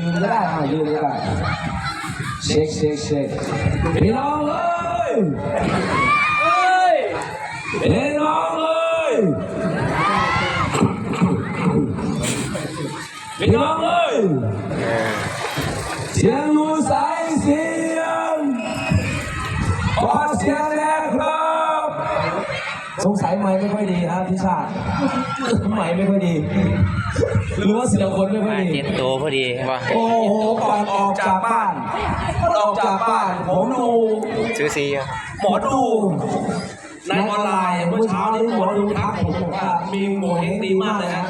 ยืนก็ได้อะยืนก็ได้เช็คเช็คเช็คพี่น้องเอ้ยเอ้ยพี่น้องเอ้ยพี่น้องเอ้ยเสียงอยู่สายเสียงขอเสียงแรงครับ สงสัยไม่ไม่ค่อยดีครับพี่ชาติไม่ไม่ค่อยดี หรือว่าเสียงคนไม่ค่อยดีเจ็ดตัวพอดีว่าโอ้โหก่อนออกจากบ้านก่อนออกจากบ้านผมดูซื้อซีครับหมอดูในออนไลน์เมื่อเช้านี้หมอดูทักผมบอกว่ามีโงเฮงดีมากเลยฮะ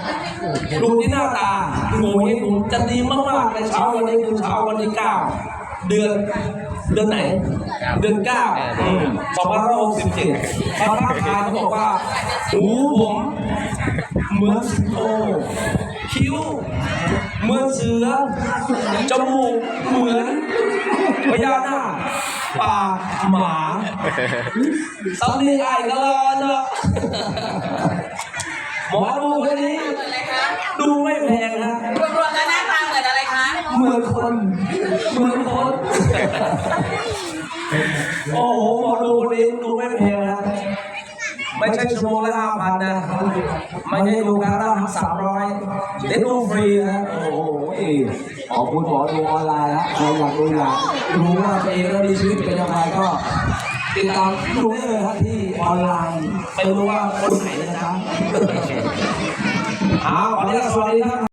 ดูที่หน้าตาโงเฮงผมจะดีมากๆในเช้าวันนี้คือเช้าวันที่เก้า เดือนเดือนไหน เดือนเก้าสองพันห้าร้อยหกสิบเจ็ดเขาทักทายเขาบอกว่าหูผมเหมือนสิงโตคิ้วเหมือนเสือจมูกเหมือนพญานาคปากหมาสำนีไอ้กะลอนเนาะหมอดูคนนี้ ดูไม่แพงนะรวมๆแล้วหน้าตาเหมือนอะไรคะ เหมือนคนเหมือนคน โอ้โหหมอดูนนี้ดูไม่แพงนะ ไม่ใช่ชั่วโมงละห้าพันนะไม่ใช่ดูครั้งละสามร้อยเด็ดดูฟรีนะโอ้โหขอบคุณหมอดูออนไลน์นะใครอยากดูอยากรู้ว่าตัวเองแล้วมีชีวิตเป็นยังไงก็ติดตามดูได้เลยครับที่ออนไลน์ไปรู้ว่าคนไหนนะครับเอาวันนี้ก็สวัสดีครับ